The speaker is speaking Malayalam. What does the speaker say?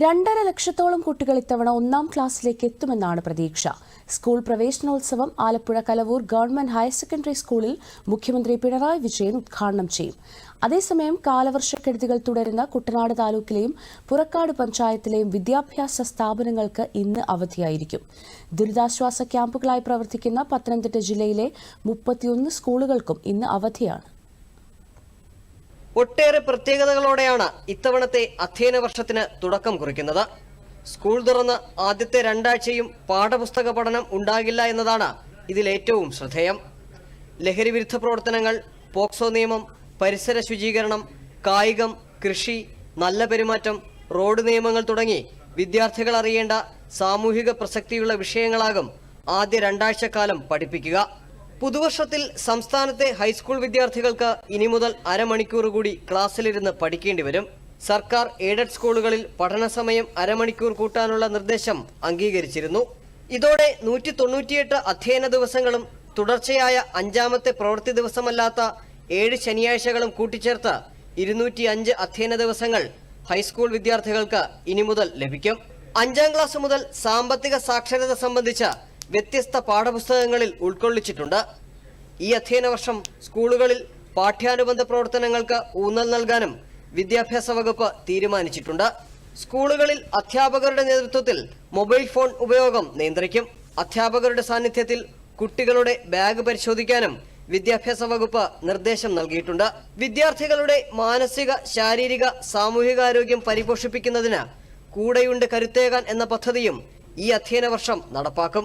രണ്ടര ലക്ഷത്തോളം കുട്ടികൾ ഇത്തവണ ഒന്നാം ക്ലാസ്സിലേക്ക് എത്തുമെന്നാണ് പ്രതീക്ഷ. സ്കൂൾ പ്രവേശനോത്സവം Alappuzha Kalavoor government higher secondary സ്കൂളിൽ മുഖ്യമന്ത്രി പിണറായി വിജയൻ ഉദ്ഘാടനം ചെയ്യും. അതേസമയം കാലവർഷക്കെടുതികൾ തുടരുന്ന കുട്ടനാട് താലൂക്കിലെയും പുറക്കാട് പഞ്ചായത്തിലെയും വിദ്യാഭ്യാസ സ്ഥാപനങ്ങൾക്ക് ഇന്ന് അവധിയായിരിക്കും. ദുരിതാശ്വാസ ക്യാമ്പുകളായി പ്രവർത്തിക്കുന്ന പത്തനംതിട്ട ജില്ലയിലെ മുപ്പത്തിയൊന്ന് സ്കൂളുകൾക്കും ഇന്ന് അവധിയാണ്. ഒട്ടേറെ പ്രത്യേകതകളോടെയാണ് ഇത്തവണത്തെ അധ്യയന വർഷത്തിന് തുടക്കം കുറിക്കുന്നത്. സ്കൂൾ തുറന്ന് ആദ്യത്തെ രണ്ടാഴ്ചയും പാഠപുസ്തക പഠനം ഉണ്ടാകില്ല എന്നതാണ് ഇതിലേറ്റവും ശ്രദ്ധേയം. ലഹരി വിരുദ്ധ പ്രവർത്തനങ്ങൾ പോക്സോ നിയമം പരിസര ശുചീകരണം കായികം കൃഷി നല്ല പെരുമാറ്റം റോഡ് നിയമങ്ങൾ തുടങ്ങി വിദ്യാർത്ഥികൾ അറിയേണ്ട സാമൂഹിക പ്രസക്തിയുള്ള വിഷയങ്ങളാകും ആദ്യ രണ്ടാഴ്ചക്കാലം പഠിപ്പിക്കുക. പുതുവർഷത്തിൽ സംസ്ഥാനത്തെ ഹൈസ്കൂൾ വിദ്യാർത്ഥികൾക്ക് ഇനി മുതൽ അരമണിക്കൂർ കൂടി ക്ലാസ്സിലിരുന്ന് പഠിക്കേണ്ടി വരും. സർക്കാർ എയ്ഡഡ് സ്കൂളുകളിൽ പഠന സമയം അരമണിക്കൂർ കൂട്ടാനുള്ള നിർദ്ദേശം അംഗീകരിച്ചിരുന്നു. ഇതോടെ നൂറ്റി തൊണ്ണൂറ്റിയെട്ട് അധ്യയന ദിവസങ്ങളും തുടർച്ചയായ അഞ്ചാമത്തെ പ്രവൃത്തി ദിവസമല്ലാത്ത ഏഴ് ശനിയാഴ്ചകളും കൂട്ടിച്ചേർത്ത് ഇരുന്നൂറ്റി അഞ്ച് അധ്യയന ദിവസങ്ങൾ ഹൈസ്കൂൾ വിദ്യാർത്ഥികൾക്ക് ഇനി മുതൽ ലഭിക്കും. അഞ്ചാം ക്ലാസ് മുതൽ സാമ്പത്തിക സാക്ഷരത സംബന്ധിച്ച വ്യത്യസ്ത പാഠപുസ്തകങ്ങളിൽ ഉൾക്കൊള്ളിച്ചിട്ടുണ്ട്. ഈ അധ്യയന വർഷം സ്കൂളുകളിൽ പാഠ്യാനുബന്ധ പ്രവർത്തനങ്ങൾക്ക് ഊന്നൽ നൽകാനും വിദ്യാഭ്യാസ വകുപ്പ് തീരുമാനിച്ചിട്ടുണ്ട്. സ്കൂളുകളിൽ അധ്യാപകരുടെ നേതൃത്വത്തിൽ മൊബൈൽ ഫോൺ ഉപയോഗം നിയന്ത്രിക്കും. അധ്യാപകരുടെ സാന്നിധ്യത്തിൽ കുട്ടികളുടെ ബാഗ് പരിശോധിക്കാനും വിദ്യാഭ്യാസ വകുപ്പ് നിർദ്ദേശം നൽകിയിട്ടുണ്ട്. വിദ്യാർത്ഥികളുടെ മാനസിക ശാരീരിക സാമൂഹികാരോഗ്യം പരിപോഷിപ്പിക്കുന്നതിന് കൂടെയുണ്ട് കരുത്തേകാൻ എന്ന പദ്ധതിയും ഈ അധ്യയന വർഷം നടപ്പാക്കും.